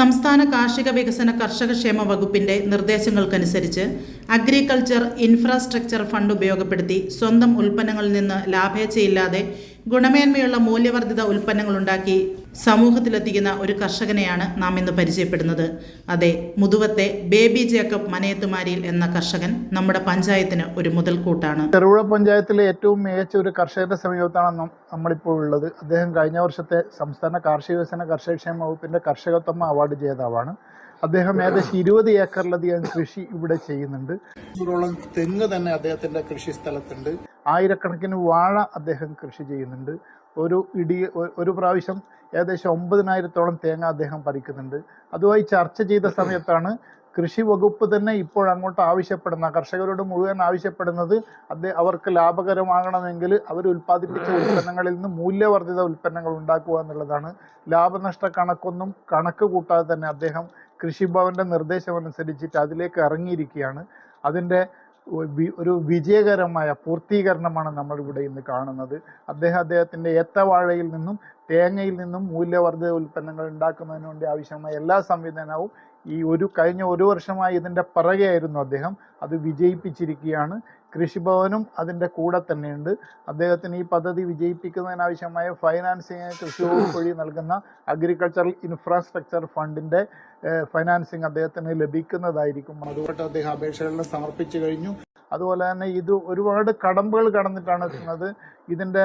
സംസ്ഥാന കാർഷിക വികസന കർഷക ക്ഷേമ വകുപ്പിന്റെ നിർദ്ദേശങ്ങൾക്കനുസരിച്ച് അഗ്രികൾച്ചർ ഇൻഫ്രാസ്ട്രക്ചർ ഫണ്ട് ഉപയോഗപ്പെടുത്തി സ്വന്തം ഉൽപ്പന്നങ്ങളിൽ നിന്ന് ലാഭേച്ഛയില്ലാതെ ഗുണമേന്മയുള്ള മൂല്യവർദ്ധിത ഉൽപ്പന്നങ്ങൾ ഉണ്ടാക്കി സമൂഹത്തിലെത്തിക്കുന്ന ഒരു കർഷകനെയാണ് നാം ഇന്ന് പരിചയപ്പെടുന്നത്. അതെ മുതുവത്തെ ബേബി ജേക്കബ് മനയത്തുമാരിയിൽ എന്ന കർഷകൻ നമ്മുടെ പഞ്ചായത്തിന് ഒരു മുതൽക്കൂട്ടാണ്. ചെറുപുഴ പഞ്ചായത്തിലെ ഏറ്റവും മികച്ച ഒരു കർഷകരുടെ സമീപത്താണ് നമ്മളിപ്പോൾ ഉള്ളത്. അദ്ദേഹം കഴിഞ്ഞ വർഷത്തെ സംസ്ഥാന കാർഷിക വികസന കർഷകക്ഷേമ വകുപ്പിന്റെ കർഷകത്വമ അവാർഡ് ജേതാവാണ്. അദ്ദേഹം ഏകദേശം ഇരുപത് ഏക്കറിലധികം കൃഷി ഇവിടെ ചെയ്യുന്നുണ്ട്. നൂറോളം തെങ്ങ് തന്നെ അദ്ദേഹത്തിന്റെ കൃഷി സ്ഥലത്തുണ്ട്. ആയിരക്കണക്കിന് വാഴ അദ്ദേഹം കൃഷി ചെയ്യുന്നുണ്ട്. ഒരു ഇടി ഒരു പ്രാവശ്യം ഏകദേശം ഒമ്പതിനായിരത്തോളം തേങ്ങ അദ്ദേഹം പറിക്കുന്നുണ്ട്. അതുമായി ചർച്ച ചെയ്ത സമയത്താണ് കൃഷി വകുപ്പ് തന്നെ ഇപ്പോൾ അങ്ങോട്ട് ആവശ്യപ്പെടുന്ന കർഷകരോട് മുഴുവൻ ആവശ്യപ്പെടുന്നത് അദ്ദേഹം അവർക്ക് ലാഭകരമാകണമെങ്കിൽ അവർ ഉൽപ്പാദിപ്പിച്ച ഉൽപ്പന്നങ്ങളിൽ നിന്ന് മൂല്യവർദ്ധിത ഉൽപ്പന്നങ്ങൾ ഉണ്ടാക്കുക എന്നുള്ളതാണ്. ലാഭനഷ്ട കണക്കൊന്നും കണക്ക് കൂട്ടാതെ തന്നെ അദ്ദേഹം കൃഷിഭവന്റെ നിർദ്ദേശം അനുസരിച്ചിട്ട് അതിലേക്ക് ഇറങ്ങിയിരിക്കുകയാണ്. അതിന്റെ ഒരു വിജയകരമായ പൂർത്തീകരണമാണ് നമ്മൾ ഇവിടെ ഇന്ന് കാണുന്നത്. അദ്ദേഹം അദ്ദേഹത്തിന്റെ ഏത്തവാഴയിൽ നിന്നും തേങ്ങയിൽ നിന്നും മൂല്യവർദ്ധിത ഉൽപ്പന്നങ്ങൾ ഉണ്ടാക്കുന്നതിന് വേണ്ടി ആവശ്യമായ എല്ലാ സംവിധാനവും ഈ ഒരു കഴിഞ്ഞ ഒരു വർഷമായി ഇതിന്റെ പിറകെയായിരുന്നു അദ്ദേഹം. അത് വിജയിപ്പിച്ചിരിക്കുകയാണ്. കൃഷിഭവനും അതിന്റെ കൂടെ തന്നെയുണ്ട്. അദ്ദേഹത്തിന് ഈ പദ്ധതി വിജയിപ്പിക്കുന്നതിനാവശ്യമായ ഫൈനാൻസിങ് കൃഷി വകുപ്പ് വഴി നൽകുന്ന അഗ്രികൾച്ചറൽ ഇൻഫ്രാസ്ട്രക്ചർ ഫണ്ടിന്റെ ഫൈനാൻസിങ് അദ്ദേഹത്തിന് ലഭിക്കുന്നതായിരിക്കും. അതുകൊണ്ട് അദ്ദേഹം അപേക്ഷകളെല്ലാം സമർപ്പിച്ചു കഴിഞ്ഞു. അതുപോലെ തന്നെ ഇത് ഒരുപാട് കടമ്പുകൾ കടന്നിട്ടാണ് എത്തുന്നത് ഇതിന്റെ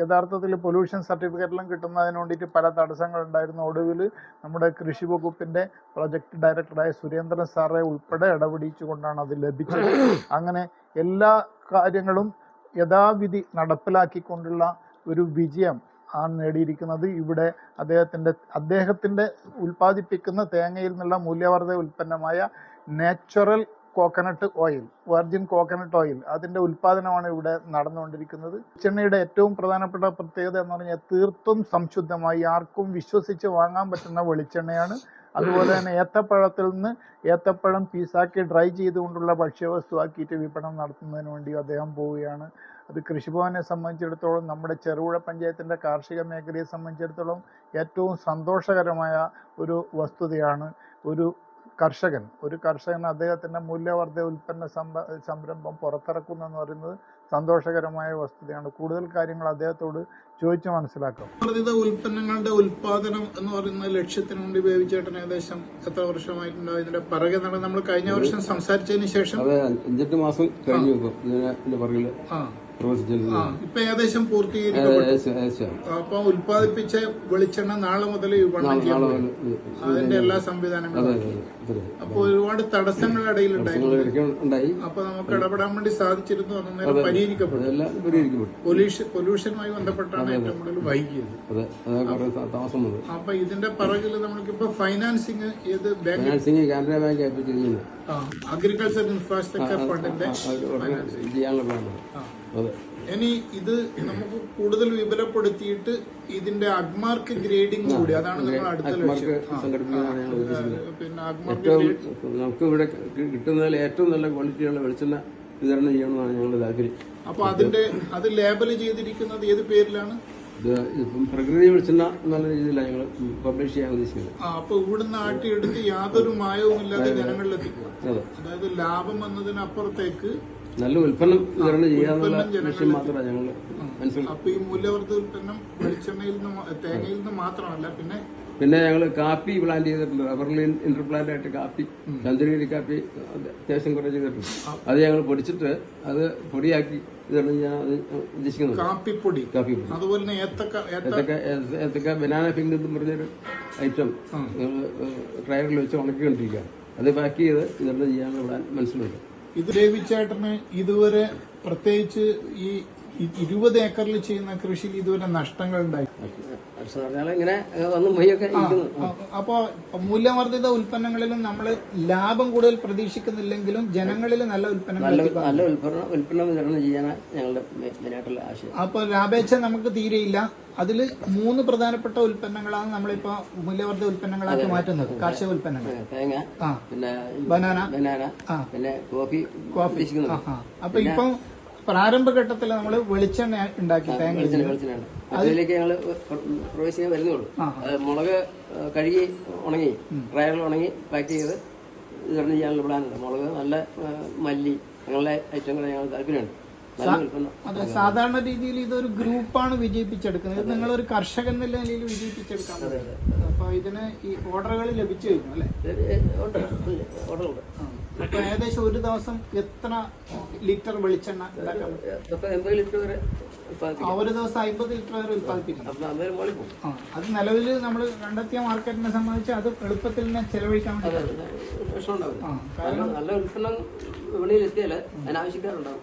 യഥാർത്ഥത്തിൽ പൊല്യൂഷൻ സർട്ടിഫിക്കറ്റെല്ലാം കിട്ടുന്നതിന് വേണ്ടിയിട്ട് പല തടസ്സങ്ങൾ ഉണ്ടായിരുന്നു. ഒടുവിൽ നമ്മുടെ കൃഷി വകുപ്പിന്റെ പ്രൊജക്ട് ഡയറക്ടറായ സുരേന്ദ്രൻ സാറെ ഉൾപ്പെടെ ഇടപെടിച്ചുകൊണ്ടാണ് അത് ലഭിച്ചത്. അങ്ങനെ എല്ലാ കാര്യങ്ങളും യഥാവിധി നടപ്പിലാക്കിക്കൊണ്ടുള്ള ഒരു വിജയം ആണ് നേടിയിരിക്കുന്നത്. ഇവിടെ അദ്ദേഹത്തിന്റെ അദ്ദേഹത്തിന്റെ ഉൽപ്പാദിപ്പിക്കുന്ന തേങ്ങയിൽ നിന്നുള്ള മൂല്യവർദ്ധിത ഉൽപ്പന്നമായ natural coconut oil virgin coconut oil അതിന്റെ ഉൽപ്പാദനമാണ് ഇവിടെ നടന്നുകൊണ്ടിരിക്കുന്നത്. ചെന്നൈയുടെ ഏറ്റവും പ്രധാനപ്പെട്ട പ്രത്യേകത എന്ന് പറഞ്ഞാൽ തീർത്തും സംശുദ്ധമായി ആർക്കും വിശ്വസിച്ച് വാങ്ങാൻ പറ്റുന്ന വെളിച്ചെണ്ണയാണ്. അതുപോലെ തന്നെ ഏത്തപ്പഴത്തിൽ നിന്ന് ഏത്തപ്പഴം പീസാക്കി ഡ്രൈ ചെയ്തുകൊണ്ടുള്ള ഭക്ഷ്യവസ്തുവാക്കിയിട്ട് വിപണനം നടത്തുന്നതിന് വേണ്ടി അദ്ദേഹം പോവുകയാണ്. അത് കൃഷിഭവനെ സംബന്ധിച്ചിടത്തോളം നമ്മുടെ ചെറുപുഴ പഞ്ചായത്തിന്റെ കാർഷിക മേഖലയെ സംബന്ധിച്ചിടത്തോളം ഏറ്റവും സന്തോഷകരമായ ഒരു വസ്തുതയാണ്. ഒരു കർഷകൻ ഒരു കർഷകൻ അദ്ദേഹത്തിന്റെ മൂല്യവർദ്ധിത ഉൽപ്പന്ന സംഭ സംരംഭം പുറത്തിറക്കുന്നു എന്ന് പറയുന്നത് സന്തോഷകരമായ വസ്തുതയാണ്. കൂടുതൽ കാര്യങ്ങൾ അദ്ദേഹത്തോട് ചോദിച്ചു മനസ്സിലാക്കാം. വർദ്ധിത ഉൽപ്പന്നങ്ങളുടെ ഉൽപാദനം എന്ന് പറയുന്ന ലക്ഷ്യത്തിന് വേണ്ടി ഉപയോഗിച്ചേട്ടൻ ഏകദേശം എത്ര വർഷമായിട്ടുണ്ടോ ഇതിന്റെ പിറകെ നമ്മൾ കഴിഞ്ഞ വർഷം സംസാരിച്ചതിന് ശേഷം? അതെ അഞ്ചെട്ട് മാസം കഴിഞ്ഞു ഇതിന്റെ പുറകിൽ. ആ പ്രവർത്തിച്ചത് ഇപ്പൊ ഏകദേശം പൂർത്തീകരിക്കപ്പെട്ടു. അപ്പൊ ഉൽപ്പാദിപ്പിച്ച വെളിച്ചെണ്ണ നാളെ മുതൽ വിപണനം ചെയ്യാൻ അതിന്റെ എല്ലാ സംവിധാനങ്ങളും അപ്പൊ ഒരുപാട് തടസ്സങ്ങൾ ഇടയിലുണ്ടായിരുന്നു ഉണ്ടായി. അപ്പൊ നമുക്ക് ഇടപെടാൻ വേണ്ടി സാധിച്ചിരുന്നു. അന്നേരം പരിഹരിക്കപ്പെട്ടു. അതെല്ലാം പരിഹരിക്കപ്പെട്ടു. പൊല്യൂഷൻ പൊല്യൂഷനുമായി ബന്ധപ്പെട്ടാണ് ഏറ്റവും കൂടുതൽ വൈകിയത്. അതെ അതെ കുറെ താ- താമസം വന്നു അപ്പൊ ഇതിന്റെ പിറകിൽ നമ്മൾക്കിപ്പോ ഫൈനാൻസിങ് ഏത് bank financing Canara bank agriculture infrastructure ഫണ്ടിന്റെ അത് ഉടനെ ചെയ്യാനുള്ള പ്ലാനാണ് ആ. ഇനി ഇത് നമുക്ക് കൂടുതൽ വിപുലപ്പെടുത്തിയിട്ട് ഇതിന്റെ അഗ്മാർക്ക് ഗ്രേഡിംഗ് കൂടി. അതാണ് അടുത്ത ഏറ്റവും നമുക്ക് ഇവിടെ കിട്ടുന്നതിൽ ഏറ്റവും നല്ല ക്വാളിറ്റിയുള്ള വെളിച്ചെണ്ണ വിതരണം ചെയ്യണമെന്നാണ് ഞങ്ങളുടെ താല്പര്യം അപ്പൊ അതിന്റെ അത് ലേബൽ ചെയ്തിരിക്കുന്നത് ഏത് പേരിലാണ്? ഇത് ഇപ്പം പ്രകൃതി വെളിച്ചെണ്ണ എന്നുള്ള രീതിയിലാണ് ഞങ്ങൾ പബ്ലിഷ് ചെയ്യാൻ ഉദ്ദേശിക്കുന്നത്. അപ്പൊ അപ്പൊ ഇവിടുന്ന് ആട്ടിയെടുത്ത് യാതൊരു മായവും ഇല്ലാതെ ജനങ്ങളിലെത്തിക്കുക അതായത് ലാഭം എന്നതിനപ്പുറത്തേക്ക് നല്ല ഉൽപ്പന്നം വിതരണം ചെയ്യാന്നുള്ള ഉൽപ്പന്നം ലക്ഷ്യം മാത്രമാണ് ഞങ്ങൾ അപ്പൊ ഈ മൂല്യവർദ്ധ ഉൽപ്പന്നം വെളിച്ചെണ്ണയിൽ നിന്ന് തേങ്ങയിൽ നിന്ന് മാത്രമല്ല പിന്നെ പിന്നെ ഞങ്ങൾ കാപ്പി പ്ലാൻ ചെയ്തിട്ടുണ്ട്. റബ്ബറിൽ ഇന്റർ പ്ലാന്റ് ആയിട്ട് കാപ്പി ചന്ദ്രഗിരി കാപ്പി അത് അത്യാവശ്യം കുറെ ചെയ്തിട്ടുണ്ട്. അത് ഞങ്ങൾ പൊടിച്ചിട്ട് അത് പൊടിയാക്കി വിതരണം ഞാൻ ഉദ്ദേശിക്കുന്നത്. കാപ്പിപ്പൊടി. കാപ്പി പൊടി അതുപോലെ ഏത്തക്ക ബനാന ഫിംഗ് എന്ന് പറഞ്ഞൊരു ഐറ്റം ഞങ്ങൾ ഡ്രൈവറിൽ വെച്ച് ഉണക്കിക്കൊണ്ടിരിക്കുക അത് പാക്ക് ചെയ്ത് വിതരണം ചെയ്യാനുള്ള പ്ലാൻ മനസ്സിലുണ്ട് ഇത് ദേവിച്ചേട്ടന് ഇതുവരെ പ്രത്യേകിച്ച് ഈ ഇരുപത് ഏക്കറിൽ ചെയ്യുന്ന കൃഷിയിൽ ഇതുവരെ നഷ്ടങ്ങൾ ഉണ്ടായി. ഇങ്ങനെ അപ്പോ മൂല്യവർദ്ധിത ഉൽപ്പന്നങ്ങളിലും നമ്മൾ ലാഭം കൂടുതൽ പ്രതീക്ഷിക്കുന്നില്ലെങ്കിലും ജനങ്ങളിൽ നല്ല ഉൽപ്പന്നങ്ങൾ നല്ല ഉൽപ്പന്നം ഉൽപ്പന്നം വിതരണം ചെയ്യാനാണ് ഞങ്ങളുടെ മെയിനായിട്ടുള്ള ആശയം. അപ്പൊ ലാഭേച്ഛ നമുക്ക് തീരെയില്ല. അതിൽ മൂന്ന് പ്രധാനപ്പെട്ട ഉൽപ്പന്നങ്ങളാണ് നമ്മളിപ്പോ മൂല്യവർദ്ധിത ഉൽപ്പന്നങ്ങളാക്കി മാറ്റുന്നത്. കാർഷിക ഉൽപ്പന്നങ്ങൾ. തേങ്ങ പിന്നെ ബനാന. ബനാന പിന്നെ കോഫി കോഫി. അപ്പൊ ഇപ്പം പ്രാരംഭഘട്ടത്തിൽ നമ്മൾ വെളിച്ചെണ്ണ ഉണ്ടാക്കി തേങ്ങ അതിലേക്ക് ഞങ്ങൾ പ്രവേശിക്കാൻ വരുന്നുള്ളൂ. മുളക് കഴുകി ഉണങ്ങി ഡ്രയറിൽ ഉണങ്ങി പാക്ക് ചെയ്ത് വിതരണം ചെയ്യാനുള്ള പ്ലാനുണ്ട്. മുളക് നല്ല മല്ലി അങ്ങനെയുള്ള ഐറ്റങ്ങൾ ഞങ്ങൾ താല്പര്യമുണ്ട്. അതെ സാധാരണ രീതിയിൽ ഇതൊരു ഗ്രൂപ്പാണ് വിജയിപ്പിച്ചെടുക്കുന്നത്. ഇത് നിങ്ങളൊരു കർഷകൻ എന്നുള്ള നിലയിൽ വിജയിപ്പിച്ചെടുക്കാൻ അപ്പൊ ഇതിന് ഈ ഓർഡറുകൾ ലഭിച്ചു കഴിഞ്ഞു അല്ലെ? അപ്പൊ ഏകദേശം ഒരു ദിവസം എത്ര ലിറ്റർ വെളിച്ചെണ്ണ എൺപത് ലിറ്റർ വരെ ഒരു ദിവസം അമ്പത് ലിറ്റർ വരെ അത് നിലവിൽ നമ്മൾ കണ്ടെത്തിയ മാർക്കറ്റിനെ സംബന്ധിച്ച് അത് എളുപ്പത്തിൽ തന്നെ ചെലവഴിക്കാൻ നല്ല ഉൽപ്പന്നം വിപണിയിൽ എത്തിയാൽ അതിനാവശ്യക്കാരുണ്ടാവും.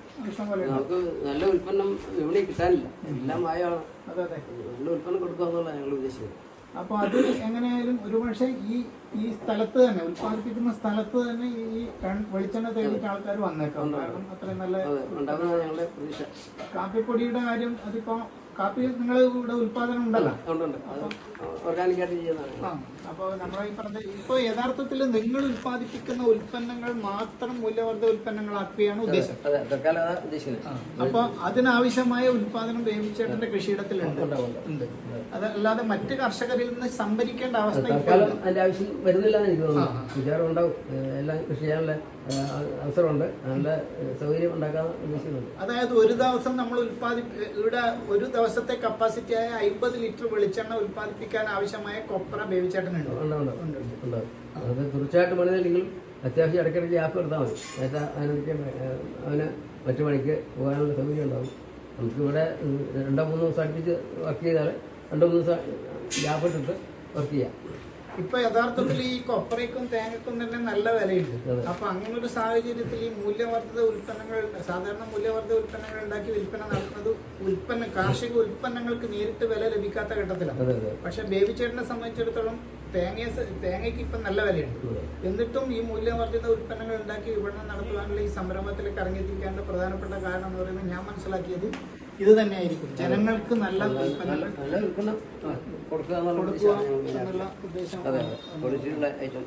നമുക്ക് നല്ല ഉൽപ്പന്നം വിപണിയിൽ കിട്ടാനില്ല. എല്ലാം മായമാണ് നല്ല ഉൽപ്പന്നം കൊടുക്കുക എന്നുള്ളതാണ് ഞങ്ങൾ ഉദ്ദേശിക്കുന്നത് അപ്പൊ അത് എങ്ങനെയായാലും ഒരു പക്ഷേ ഈ ഈ സ്ഥലത്ത് തന്നെ ഉത്പാദിപ്പിക്കുന്ന സ്ഥലത്ത് തന്നെ ഈ വെളിച്ചെണ്ണ തേടിയിട്ട് ആൾക്കാർ വന്നേക്കാം. കാരണം അത്രയും നല്ല കാപ്പിപ്പൊടിയുടെ കാര്യം അതിപ്പോ കാപ്പി നിങ്ങൾ ഇവിടെ ഉത്പാദനം ഉണ്ടല്ലോ? ഓർഗാനിക്കായിട്ട് ചെയ്യുന്നതാണ്. അപ്പോൾ അപ്പൊ നമ്മളെ ഈ പറഞ്ഞ ഇപ്പൊ യഥാർത്ഥത്തിൽ നിങ്ങൾ ഉത്പാദിപ്പിക്കുന്ന ഉൽപ്പന്നങ്ങൾ മാത്രം മൂല്യവർദ്ധ ഉൽപ്പന്നങ്ങളാക്കുകയാണ് ഉദ്ദേശിക്കുന്നത്. അപ്പൊ അതിനാവശ്യമായ ഉൽപാദനം വേവിച്ചേട്ടന്റെ കൃഷിയിടത്തിലുണ്ട്. ഉണ്ട് അതല്ലാതെ മറ്റ് കർഷകരിൽ നിന്ന് സംഭരിക്കേണ്ട അവസ്ഥ അതിന്റെ ആവശ്യം വരുന്നില്ല എനിക്ക് തോന്നുന്നു. വിചാരം ഉണ്ടാവും. എല്ലാം കൃഷി ചെയ്യാനുള്ള അവസരമുണ്ട്. നല്ല സൗകര്യം ഉണ്ടാക്കാൻ ഉദ്ദേശിക്കുന്നുണ്ട്. അതായത് ഒരു ദിവസം നമ്മൾ ഉൽപ്പാദി ഇവിടെ ഒരു ദിവസത്തെ കപ്പാസിറ്റി ആയ അമ്പത് ലിറ്റർ വെളിച്ചെണ്ണ ഉൽപ്പാദിപ്പിക്കാൻ ആവശ്യമായ കൊപ്ര ബേബിച്ചേട്ടനുണ്ട്. ഉണ്ട് അത് തീർച്ചയായിട്ടും പണിതില്ലെങ്കിലും അത്യാവശ്യം ഇടയ്ക്കിടയ്ക്ക് ഗ്യാപ്പ് എടുത്താൽ മതി. നേരത്തെ അതിനൊക്കെ അവന് മറ്റു പണിക്ക് പോകാനുള്ള സൗകര്യം ഉണ്ടാവും. നമുക്കിവിടെ ഇവിടെ രണ്ടോ മൂന്നോ ദിവസം അടുപ്പിച്ച് വർക്ക് ചെയ്താൽ രണ്ടോ മൂന്ന് ദിവസം ഗ്യാപ്പ് ഇട്ടിട്ട് വർക്ക് ചെയ്യാം. ഇപ്പൊ യഥാർത്ഥത്തിൽ ഈ കൊപ്രയ്ക്കും തേങ്ങക്കും തന്നെ നല്ല വിലയുണ്ട്. അപ്പൊ അങ്ങനെ ഒരു സാഹചര്യത്തിൽ ഈ മൂല്യവർദ്ധിത ഉൽപ്പന്നങ്ങൾ സാധാരണ മൂല്യവർദ്ധിത ഉൽപ്പന്നങ്ങൾ ഉണ്ടാക്കി വിൽപ്പന നടത്തുന്നത് ഉൽപ്പന്ന കാർഷിക ഉൽപ്പന്നങ്ങൾക്ക് നേരിട്ട് വില ലഭിക്കാത്ത ഘട്ടത്തിലാണ്. പക്ഷെ ബേബിച്ചേട്ടനെ സംബന്ധിച്ചിടത്തോളം തേങ്ങയെ തേങ്ങയ്ക്ക് ഇപ്പം നല്ല വിലയുണ്ട്. എന്നിട്ടും ഈ മൂല്യവർദ്ധിത ഉൽപ്പന്നങ്ങൾ ഉണ്ടാക്കി വിപണനം നടത്തുവാനുള്ള ഈ സംരംഭത്തിലേക്ക് ഇറങ്ങിത്തിരിക്കേണ്ട പ്രധാനപ്പെട്ട കാരണം എന്ന് പറയുന്നത് ഞാൻ മനസ്സിലാക്കിയത് ഇത് തന്നെയായിരിക്കും. ജനങ്ങൾക്ക് നല്ല ഉൽപ്പന്നങ്ങൾ നല്ല ഉൽപ്പന്നം കൊടുക്കുക കൊടുക്കുക. എന്നുള്ള ഉദ്ദേശം അതെ ഐറ്റം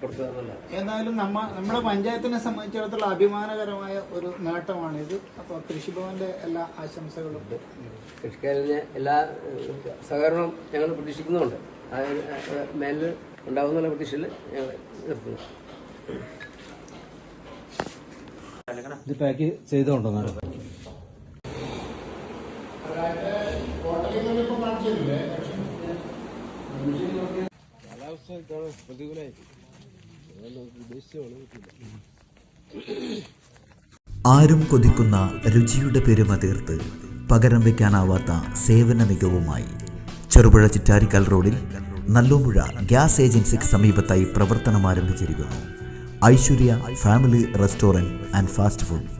കൊടുക്കുക ഏതായാലും നമ്മ നമ്മുടെ പഞ്ചായത്തിനെ സംബന്ധിച്ചിടത്തോളം അഭിമാനകരമായ ഒരു നേട്ടമാണിത്. അപ്പോൾ കൃഷിഭവന്റെ എല്ലാ ആശംസകളും. കൃഷിക്കാരന് എല്ലാ സഹകരണവും ഞങ്ങൾ പ്രതീക്ഷിക്കുന്നുണ്ട് മേലിൽ ഉണ്ടാവുന്ന പ്രതീക്ഷയിൽ ഞങ്ങൾ നിർത്തുന്നു. ഇത് പാക്ക് ചെയ്തുകൊണ്ടോ ആരും കൊതിക്കുന്ന രുചിയുടെ പെരുമ തീർത്ത് പകരം വയ്ക്കാനാവാത്ത സേവന മികവുമായി ചെറുപുഴ ചിറ്റാരിക്കൽ റോഡിൽ നല്ലോമ്പുഴ ഗ്യാസ് ഏജൻസിക്ക് സമീപത്തായി പ്രവർത്തനം ആരംഭിച്ചിരിക്കുന്നു. Aishwarya family restaurant and fast food.